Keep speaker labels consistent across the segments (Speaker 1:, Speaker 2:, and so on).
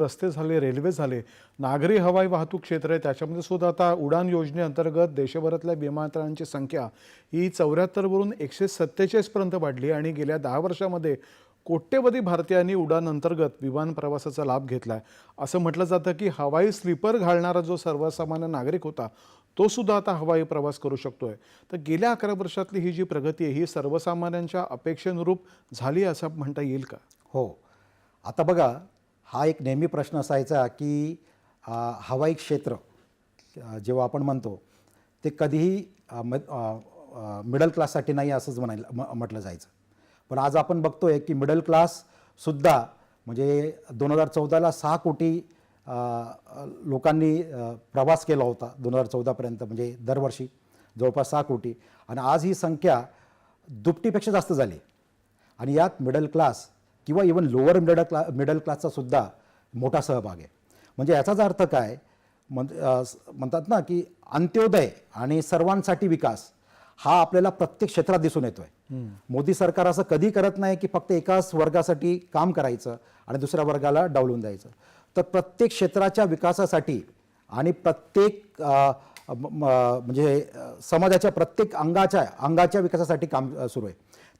Speaker 1: रस्ते झाले रेल्वे झाले नागरी हवाई वाहतूक क्षेत्र आहे त्याच्यामध्ये सुद्धा आता उडान योजनेअंतर्गत देशभरातल्या विमानतळांची संख्या ही चौऱ्याहत्तरवरून एकशे सत्तेचाळीसपर्यंत वाढली आणि गेल्या दहा वर्षामध्ये कोट्यवधी भारतीयांनी उडान अंतर्गत विमान प्रवासाचा लाभ घेतला आहे. असं म्हटलं जातं की हवाई स्लीपर घालणारा जो सर्वसामान्य नागरिक होता तो सुद्धा आता हवाई प्रवास करू शकतोय. तर गेल्या अकरा वर्षातली ही जी प्रगती आहे ही सर्वसामान्यांच्या अपेक्षेनुरूप झाली असं म्हणता येईल का?
Speaker 2: हो. आता बघा हा एक नेहमी प्रश्न असायचा की हवाई क्षेत्र जेव्हा आपण म्हणतो ते कधीही म- मिडल क्लाससाठी नाही असंच म्हणायला म- म्हटलं जायचं. पण आज आपण बघतोय की मिडल क्लाससुद्धा म्हणजे दोन हजार चौदाला सहा कोटी लोकांनी प्रवास केला होता दोन हजार चौदापर्यंत म्हणजे दरवर्षी जवळपास सहा कोटी. आणि आज ही संख्या दुपटीपेक्षा जास्त झाली. आणि यात मिडल क्लास किंवा इवन लोअर मिडल क्ला मिडल क्लासचा सुद्धा मोठा सहभाग आहे. म्हणजे याचाच अर्थ काय? म्हण स- म्हणतात ना की अंत्योदय आणि सर्वांसाठी विकास हा आपल्याला प्रत्येक क्षेत्रात दिसून येतोय. मोदी सरकार असं कधी करत नाही की फक्त एकाच वर्गासाठी काम करायचं आणि दुसऱ्या वर्गाला डावलून द्यायचं. तर प्रत्येक क्षेत्राच्या विकासासाठी आणि प्रत्येक म्हणजे समाजाच्या प्रत्येक अंगाच्या अंगाच्या विकासासाठी काम सुरू आहे.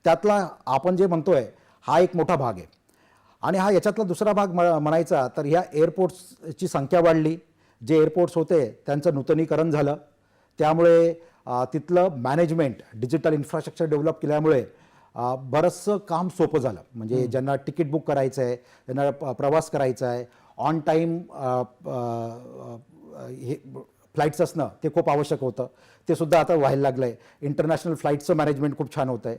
Speaker 2: त्यातला आपण जे म्हणतोय हा एक मोठा भाग आहे. आणि हा याच्यातला दुसरा भाग म- म्हणायचा तर ह्या एअरपोर्ट्सची संख्या वाढली. जे एअरपोर्ट्स होते त्यांचं नूतनीकरण झालं. त्यामुळे तिथलं मॅनेजमेंट डिजिटल इन्फ्रास्ट्रक्चर डेव्हलप केल्यामुळे बरंचसं काम सोपं झालं. म्हणजे ज्यांना तिकीट बुक करायचं आहे ज्यांना प्रवास करायचा आहे ऑन टाईम हे फ्लाईट्स असणं ते खूप आवश्यक होतं. ते सुद्धा आता व्हायला लागलं आहे इंटरनॅशनल फ्लाईटचं मॅनेजमेंट खूप छान होतं आहे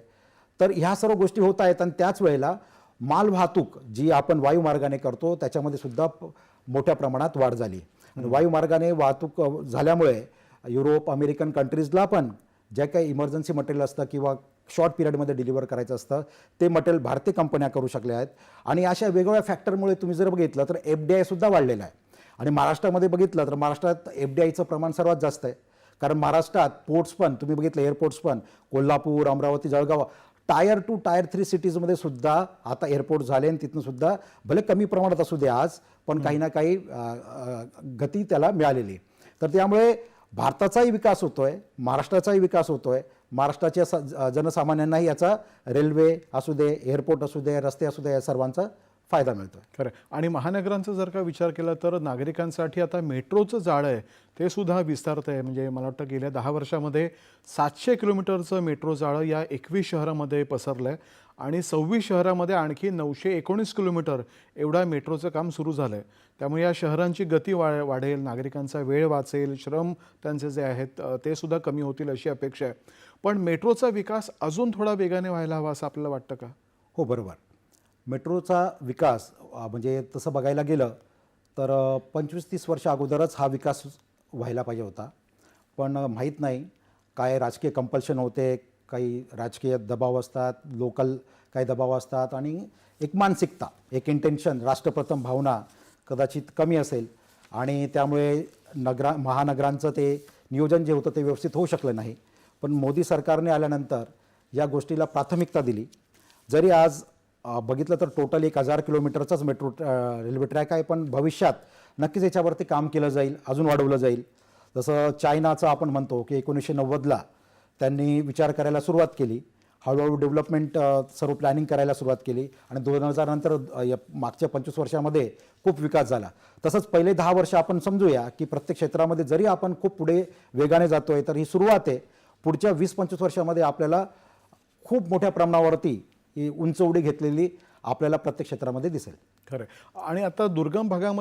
Speaker 2: तर ह्या सर्व गोष्टी होत आहेत आणि त्याच वेळेला मालवाहतूक जी आपण वायुमार्गाने करतो त्याच्यामध्ये सुद्धा मोठ्या प्रमाणात वाढ झाली. आणि वायुमार्गाने वाहतूक झाल्यामुळे युरोप अमेरिकन कंट्रीजला पण जे काही इमर्जन्सी मटेरियल असतं किंवा शॉर्ट पिरियडमध्ये डिलिव्हर करायचं असतं ते मटेरियल भारतीय कंपन्या करू शकल्या आहेत. आणि अशा वेगवेगळ्या फॅक्टरमुळे तुम्ही जर बघितलं तर एफ डी आयसुद्धा वाढलेला आहे. आणि महाराष्ट्रामध्ये बघितलं तर महाराष्ट्रात एफ डी आयचं प्रमाण सर्वात जास्त आहे. कारण महाराष्ट्रात पोर्ट्स पण तुम्ही बघितलं एअरपोर्ट्स पण Kolhapur Amravati Jalgaon tier two tier three सिटीजमध्ये सुद्धा आता एअरपोर्ट झाले आणि तिथून सुद्धा भले कमी प्रमाणात असू दे आज पण काही ना काही गती त्याला मिळालेली. आहे. तर त्यामुळे भारताचाही विकास होतोय महाराष्ट्राचाही विकास होतोय. महाराष्ट्राच्या स- जनसामान्यांनाही याचा रेल्वे असू दे एअरपोर्ट असू दे रस्ते असू दे या सर्वांचा फायदा मिळतोय.
Speaker 1: खरं. आणि महानगरांचा जर का विचार केला तर नागरिकांसाठी आता मेट्रोचं जाळं आहे. ते सुद्धा विस्तारत आहे म्हणजे मला वाटतं गेल्या दहा वर्षामध्ये सातशे किलोमीटरचं मेट्रो जाळं या एकवीस शहरामध्ये पसरलं आहे आणि सव्वीस शहरामध्ये आणखी नऊशे एकोणीस किलोमीटर एवढा मेट्रोचं काम सुरू झालं आहे त्यामुळे या शहरांची गती वा वाढेल नागरिकांचा वेळ वाचेल श्रम त्यांचे जे आहेत ते सुद्धा कमी होतील अशी अपेक्षा आहे. पण मेट्रोचा विकास अजून थोडा वेगाने व्हायला हवा असं आपल्याला वाटतं का?
Speaker 2: हो बरोबर. मेट्रोचा विकास म्हणजे तसं बघायला गेलं तर पंचवीस तीस वर्ष अगोदरच हा विकास व्हायला पाहिजे होता. पण माहीत नाही काय राजकीय कंपल्शन होते काही राजकीय दबाव असतात लोकल काही दबाव असतात आणि एक मानसिकता एक इंटेन्शन राष्ट्रप्रथम भावना कदाचित कमी असेल. आणि त्यामुळे नगरा महानगरांचं ते नियोजन जे होतं ते व्यवस्थित होऊ शकलं नाही. पण मोदी सरकारने आल्यानंतर या गोष्टीला प्राथमिकता दिली. जरी आज बघितलं तर टोटल एक हजार किलोमीटरचाच मेट्रो रेल्वे ट्रॅक आहे पण भविष्यात नक्कीच याच्यावरती काम केलं जाईल अजून वाढवलं जाईल. जसं चायनाचं आपण म्हणतो की एकोणीसशे नव्वदला त्यांनी विचार करायला सुरुवात केली. हळूहळू डेव्हलपमेंट सर्व प्लॅनिंग करायला सुरुवात केली आणि दोन हजार नंतर या मागच्या पंचवीस वर्षामध्ये खूप विकास झाला. तसंच पहिले दहा वर्ष आपण समजूया की प्रत्येक क्षेत्रामध्ये जरी आपण खूप पुढे वेगाने जातोय तर ही सुरुवात आहे. पुढच्या वीस पंचवीस वर्षामध्ये आपल्याला खूप मोठ्या प्रमाणावरती ही उंच उडी घेतलेली आपल्याला प्रत्येक क्षेत्रामध्ये दिसेल
Speaker 1: खरं आहे. आणि आता दुर्गम भागामध्ये